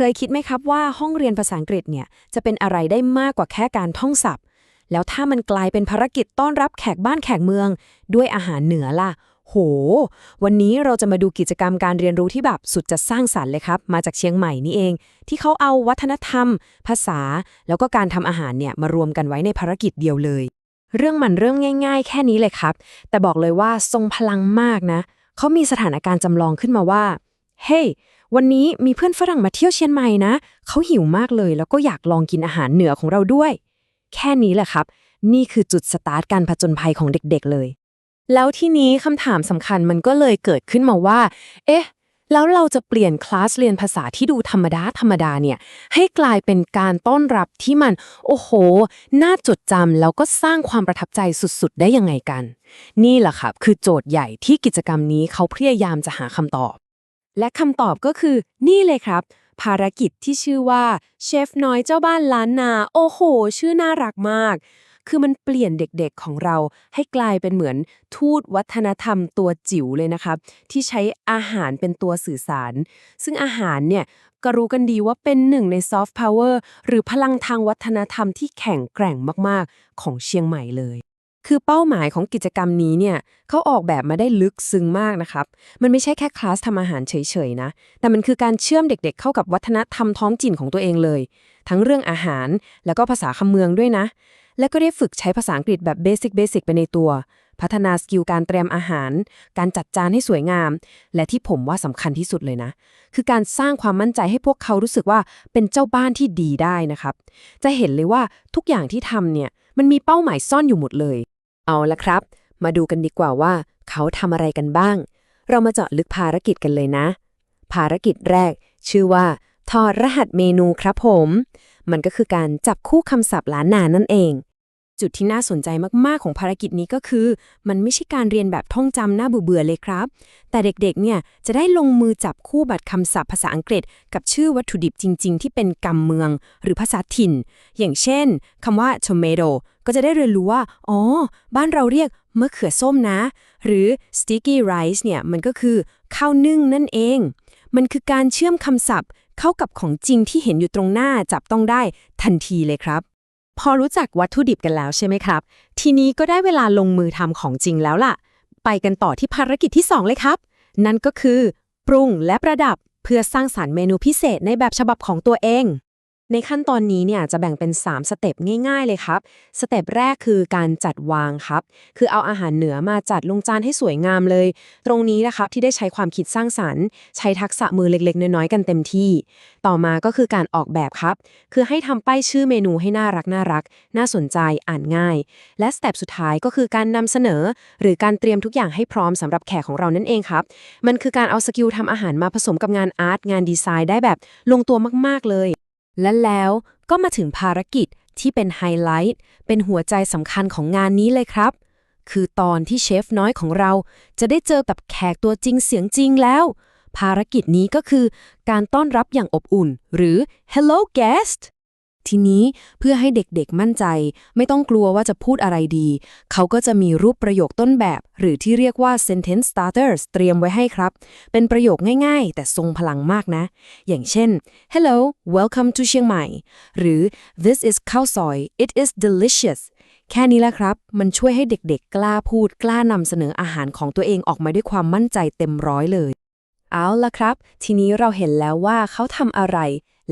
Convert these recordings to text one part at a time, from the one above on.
คยคิดไหมครับว่าห้องเรียนภาษาอังกฤษเนี่ยจะเป็นอะไรได้มากกว่าแค่การท่องศัพท์ แล้วถ้ามันกลายเป็นภารกิจต้อนรับแขกบ้านแขกเมือง ด้วยอาหารเหนือล่ะ โห วันนี้เราจะมาดูกิจกรรมการเรียนรู้ที่แบบสุดจะสร้างสรรค์เลยครับ มาจากเชียงใหม่นี่เอง ที่เขาเอาวัฒนธรรม ภาษา แล้วก็การทำอาหารเนี่ยมารวมกันไว้ในภารกิจเดียวเลย เรื่องมันเริ่มง่าย ๆ แค่นี้เลยครับ แต่บอกเลยว่าทรงพลังมากนะเขามีสถานการณ์จำลองขึ้นมาว่า เฮ้ hey, วันนี้มีเพื่อนฝรั่งมาเที่ยวเชียงใหม่นะ เขาหิวมากเลย แล้วก็อยากลองกินอาหารเหนือของเราด้วย แค่นี้แหละครับ นี่คือจุดสตาร์ทการผจญภัยของเด็กๆเลย แล้วที่นี้คำถามสำคัญมันก็เลยเกิดขึ้นมาว่า เอ๊ะ แล้วเราจะเปลี่ยนคลาสเรียนภาษาที่ดูธรรมดาธรรมดาเนี่ย ให้กลายเป็นการต้อนรับที่มัน โอ้โห น่าจดจำแล้วก็สร้างความประทับใจสุดๆ ได้ยังไงกัน นี่แหละครับคือโจทย์ใหญ่ที่กิจกรรมนี้เขาพยายามจะหาคำตอบ และคำตอบก็คือ นี่เลยครับ ภารกิจที่ชื่อว่าเชฟน้อยเจ้าบ้านล้านนา โอ้โห ชื่อน่ารักมาก คือมันเปลี่ยนเด็กๆของเราให้กลายเป็นเหมือนทูตวัฒนธรรมตัวจิ๋วเลยนะครับ ที่ใช้อาหารเป็นตัวสื่อสาร ซึ่งอาหารเนี่ยก็รู้กันดีว่าเป็นหนึ่งในซอฟต์พาวเวอร์หรือพลังทางวัฒนธรรมที่แข็งแกร่งมากๆ ของเชียงใหม่เลย คือเป้าหมายของกิจกรรมนี้เนี่ยเขาออกแบบมาได้ลึกซึ้งมากนะครับ มันไม่ใช่แค่คลาสทำอาหารเฉยๆนะ แต่มันคือการเชื่อมเด็กๆ เข้ากับวัฒนธรรมท้องถิ่นของตัวเองเลย ทั้งเรื่องอาหารแล้วก็ภาษาคำเมืองด้วยนะ แล้วก็ได้ฝึกใช้ภาษาอังกฤษแบบเบสิกเบสิกไปในตัว พัฒนาสกิลการเตรียมอาหาร การจัดจานให้สวยงาม และที่ผมว่าสำคัญที่สุดเลยนะ คือการสร้างความมั่นใจให้พวกเขารู้สึกว่าเป็นเจ้าบ้านที่ดีได้นะครับ จะเห็นเลยว่าทุกอย่างที่ทำเนี่ยมันมีเป้าหมายซ่อนอยู่หมดเลย เอาละครับ มาดูกันดีกว่าว่า เขาทำอะไรกันบ้าง เรามาเจาะลึกภารกิจกันเลยนะ ภารกิจแรก ชื่อว่าถอดรหัสเมนูครับผม มันก็คือการจับคู่คำศัพท์ล้านนานั่นเอง จุดที่น่าสนใจมาก ๆ ของภารกิจนี้ก็คือ มันไม่ใช่การเรียนแบบท่องจำหน่าเบื่อๆเลยครับ แต่เด็กๆ เนี่ยจะได้ลงมือจับคู่บัตรคำศัพท์ภาษาอังกฤษ กับชื่อวัตถุดิบจริง ๆ ที่เป็นกำเมือง หรือภาษาถิ่น อย่างเช่นคำว่า tomato ก็จะได้เรียนรู้ว่า อ๋อ บ้านเราเรียกมะเขือส้มนะ หรือ sticky rice เนี่ยมันก็คือข้าวนึ่งนั่นเอง มันคือการเชื่อมคำศัพท์ เข้ากับของจริงที่เห็นอยู่ตรงหน้าจับต้องได้ทันทีเลยครับ พอรู้จักวัตถุดิบกันแล้วใช่ไหมครับ ทีนี้ก็ได้เวลาลงมือทำของจริงแล้วล่ะ ไปกันต่อที่ภารกิจที่ 2 เลยครับ นั่นก็คือ ปรุงและประดับเพื่อสร้างสารรค์เมนูพิเศษในแบบฉบับของตัวเอง ในขั้นตอนนี้เนี่ยจะแบ่งเป็น 3 สเต็ปง่าย ๆ เลยครับ สเต็ปแรกคือการจัดวางครับ คือเอาอาหารเหนือมาจัดลงจานให้สวยงามเลย ตรงนี้นะครับที่ได้ใช้ความคิดสร้างสรรค์ ใช้ทักษะมือเล็ก ๆ น้อยๆ กันเต็มที่ ต่อมาก็คือการออกแบบครับ คือให้ทำป้ายชื่อเมนูให้น่ารักน่ารัก น่าสนใจอ่านง่าย และสเต็ปสุดท้ายก็คือการนำเสนอ หรือการเตรียมทุกอย่างให้พร้อมสำหรับแขกของเรานั่นเองครับ มันคือการเอาสกิลทำอาหารมาผสมกับงานอาร์ตงานดีไซน์ได้แบบลงตัวมาก ๆเลย และแล้วก็มาถึงภารกิจที่เป็นไฮไลท์ เป็นหัวใจสำคัญของงานนี้เลยครับ คือตอนที่เชฟน้อยของเราจะได้เจอกับแขกตัวจริงเสียงจริงแล้ว ภารกิจนี้ก็คือการต้อนรับอย่างอบอุ่น หรือ hello guest ทีนี้เพื่อให้เด็กๆมั่นใจ ไม่ต้องกลัวว่าจะพูดอะไรดี เขาก็จะมีรูปประโยคต้นแบบ หรือที่เรียกว่า sentence starters เตรียมไว้ให้ครับ เป็นประโยคง่ายๆ แต่ทรงพลังมากนะ อย่างเช่น hello welcome to เชียงใหม่ หรือ this is ข้าวซอย it is delicious แค่นี้แหละครับ มันช่วยให้เด็กๆ กล้าพูดกล้านำเสนออาหารของตัวเองออกมาด้วยความมั่นใจเต็มร้อยเลย เอาละครับ ทีนี้เราเห็นแล้วว่าเขาทำอะไร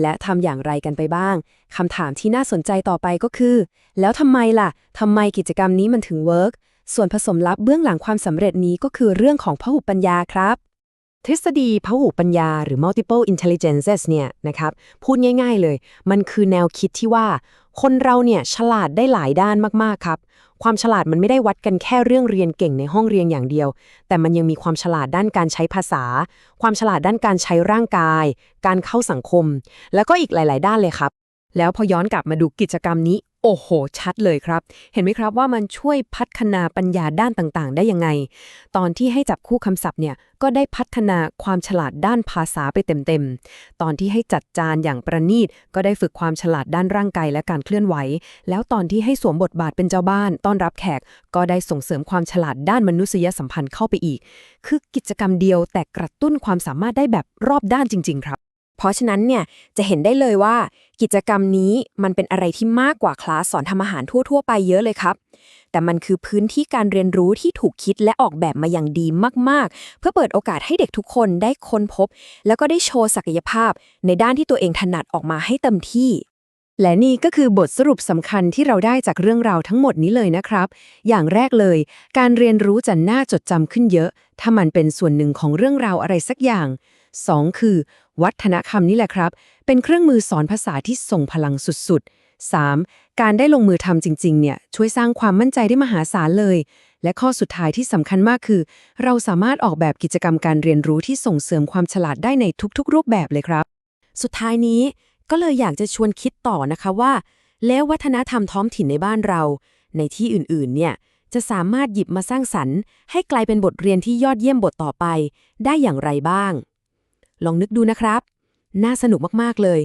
และทำอย่างไรกันไปบ้างคำถามที่น่าสนใจต่อไปก็คือ แล้วทำไมล่ะทำไมกิจกรรมนี้มันถึงเวิร์กส่วนผสมลับเบื้องหลังความสำเร็จนี้ก็คือเรื่องของพหุปัญญาครับ ทฤษฎีพหุปัญญาหรือ multiple intelligences เนี่ยนะครับ พูดง่ายๆเลย มันคือแนวคิดที่ว่า คนเราเนี่ยฉลาดได้หลายด้านมากๆครับ ความฉลาดมันไม่ได้วัดกันแค่เรื่องเรียนเก่งในห้องเรียนอย่างเดียว แต่มันยังมีความฉลาดด้านการใช้ภาษา ความฉลาดด้านการใช้ร่างกาย การเข้าสังคม แล้วก็อีกหลาย ๆ ด้านเลยครับ แล้วพอย้อนกลับมาดูกิจกรรมนี้ โอ้โห ชัดเลยครับ เห็นไหมครับว่ามันช่วยพัฒนาปัญญาด้านต่างๆ ได้ยังไง ตอนที่ให้จับคู่คำศัพท์เนี่ย ก็ได้พัฒนาความฉลาดด้านภาษาไปเต็มๆ ตอนที่ให้จัดจานอย่างประณีต ก็ได้ฝึกความฉลาดด้านร่างกายและการเคลื่อนไหว แล้วตอนที่ให้สวมบทบาทเป็นเจ้าบ้าน ต้อนรับแขก ก็ได้ส่งเสริมความฉลาดด้านมนุษยสัมพันธ์เข้าไปอีก คือกิจกรรมเดียวแต่กระตุ้นความสามารถได้แบบรอบด้านจริง ๆ ครับ เพราะฉะนั้นเนี่ยจะเห็นได้เลยว่า กิจกรรมนี้มันเป็นอะไรที่มากกว่าคลาสสอนทำอาหารทั่ว ๆ ไปเยอะเลยครับ แต่มันคือพื้นที่การเรียนรู้ที่ถูกคิดและออกแบบมาอย่างดีมากๆ เพื่อเปิดโอกาสให้เด็กทุกคนได้ค้นพบ แล้วก็ได้โชว์ศักยภาพ ในด้านที่ตัวเองถนัดออกมาให้เต็มที่และนี่ก็คือบทสรุปสำคัญที่เราได้จากเรื่องราวทั้งหมดนี้เลยนะครับ อย่างแรกเลย การเรียนรู้จะน่าจดจำขึ้นเยอะ ถ้ามันเป็นส่วนหนึ่งของเรื่องราวอะไรสักอย่าง 2. คือ วัฒนธรรมนี่แหละครับ เป็นเครื่องมือสอนภาษาที่ส่งพลังสุดๆ 3. การได้ลงมือทำจริงๆ เนี่ย ช่วยสร้างความมั่นใจได้มหาศาลเลย และข้อสุดท้ายที่สำคัญมากคือ เราสามารถออกแบบกิจกรรมการเรียนรู้ที่ส่งเสริมความฉลาดได้ในทุกๆ รูปแบบเลยครับ สุดท้ายนี้ก็เลยอยากจะชวนคิดต่อนะคะว่า แล้ววัฒนธรรมท้องถิ่นในบ้านเรา ในที่อื่นๆ เนี่ยจะสามารถหยิบมาสร้างสรรค์ ให้กลายเป็นบทเรียนที่ยอดเยี่ยมบทต่อไป ได้อย่างไรบ้าง ลองนึกดูนะครับ น่าสนุกมากๆเลย